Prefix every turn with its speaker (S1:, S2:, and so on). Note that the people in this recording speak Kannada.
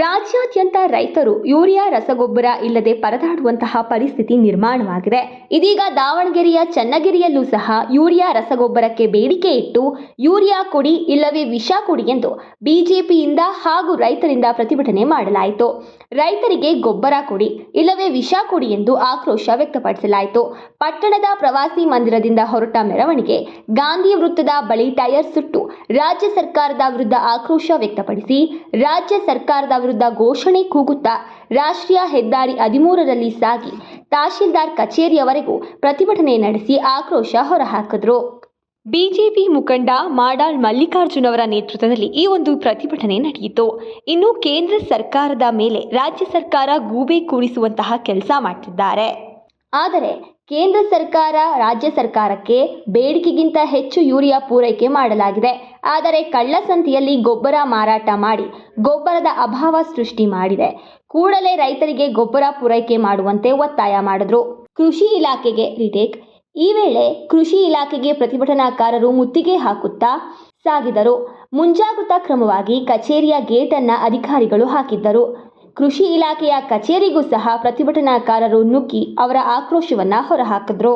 S1: ರಾಜ್ಯಾದ್ಯಂತ ರೈತರು ಯೂರಿಯಾ, ರಸಗೊಬ್ಬರ ಇಲ್ಲದೆ ಪರದಾಡುವಂತಹ ಪರಿಸ್ಥಿತಿ ನಿರ್ಮಾಣವಾಗಿದೆ. ಇದೀಗ ದಾವಣಗೆರೆಯ ಚನ್ನಗಿರಿಯಲ್ಲೂ ಸಹ ಯೂರಿಯಾ, ರಸಗೊಬ್ಬರಕ್ಕೆ ಬೇಡಿಕೆ ಇಟ್ಟು ಯೂರಿಯಾ ಕೊಡಿ ಇಲ್ಲವೇ ವಿಷ ಕೊಡಿ ಎಂದು ಬಿಜೆಪಿಯಿಂದ ಹಾಗೂ ರೈತರಿಂದ ಪ್ರತಿಭಟನೆ ಮಾಡಲಾಯಿತು. ರೈತರಿಗೆ ಗೊಬ್ಬರ ಕೊಡಿ ಇಲ್ಲವೇ ವಿಷ ಕೊಡಿ ಎಂದು ಆಕ್ರೋಶ ವ್ಯಕ್ತಪಡಿಸಲಾಯಿತು. ಪಟ್ಟಣದ ಪ್ರವಾಸಿ ಮಂದಿರದಿಂದ ಹೊರಟ ಮೆರವಣಿಗೆ ಗಾಂಧಿ ವೃತ್ತದ ಬಳಿ ಟೈರ್ ಸುಟ್ಟು ರಾಜ್ಯ ಸರ್ಕಾರದ ವಿರುದ್ಧ ಆಕ್ರೋಶ ವ್ಯಕ್ತಪಡಿಸಿ ರಾಜ್ಯ ಸರ್ಕಾರದ ವಿರುದ್ಧ ಘೋಷಣೆ ಕೂಗುತ್ತಾ ರಾಷ್ಟ್ರೀಯ ಹೆದ್ದಾರಿ ಹದಿಮೂರರಲ್ಲಿ ಸಾಗಿ ತಹಶೀಲ್ದಾರ್ ಕಚೇರಿಯವರೆಗೂ ಪ್ರತಿಭಟನೆ ನಡೆಸಿ ಆಕ್ರೋಶ ಹೊರಹಾಕಿದ್ರು. ಬಿಜೆಪಿ ಮುಖಂಡ ಮಾಡಾಳ್ ಮಲ್ಲಿಕಾರ್ಜುನ್ ಅವರ ನೇತೃತ್ವದಲ್ಲಿ ಈ ಒಂದು ಪ್ರತಿಭಟನೆ ನಡೆಯಿತು. ಇನ್ನು ಕೇಂದ್ರ ಸರ್ಕಾರದ ಮೇಲೆ ರಾಜ್ಯ ಸರ್ಕಾರ ಗೂಬೆ ಕೂರಿಸುವಂತಹ ಕೆಲಸ ಮಾಡ್ತಿದ್ದಾರೆ. ಆದರೆ ಕೇಂದ್ರ ಸರ್ಕಾರ ರಾಜ್ಯ ಸರ್ಕಾರಕ್ಕೆ ಬೇಡಿಕೆಗಿಂತ ಹೆಚ್ಚು ಯೂರಿಯಾ ಪೂರೈಕೆ ಮಾಡಲಾಗಿದೆ. ಆದರೆ ಕಳ್ಳಸಂತೆಯಲ್ಲಿ ಗೊಬ್ಬರ ಮಾರಾಟ ಮಾಡಿ ಗೊಬ್ಬರದ ಅಭಾವ ಸೃಷ್ಟಿ ಮಾಡಿದೆ. ಕೂಡಲೇ ರೈತರಿಗೆ ಗೊಬ್ಬರ ಪೂರೈಕೆ ಮಾಡುವಂತೆ ಒತ್ತಾಯ ಮಾಡಿದ್ರು. ಕೃಷಿ ಇಲಾಖೆಗೆ ರಿಟೇಕ್. ಈ ವೇಳೆ ಕೃಷಿ ಇಲಾಖೆಗೆ ಪ್ರತಿಭಟನಾಕಾರರು ಮುತ್ತಿಗೆ ಹಾಕುತ್ತಾ ಸಾಗಿದರು. ಮುಂಜಾಗ್ರತಾ ಕ್ರಮವಾಗಿ ಕಚೇರಿಯ ಗೇಟನ್ನು ಅಧಿಕಾರಿಗಳು ಹಾಕಿದ್ದರು. ಕೃಷಿ ಇಲಾಖೆಯ ಕಚೇರಿಗೂ ಸಹ ಪ್ರತಿಭಟನಾಕಾರರು ನುಗ್ಗಿ ಅವರ ಆಕ್ರೋಶವನ್ನ ಹೊರಹಾಕಿದ್ರು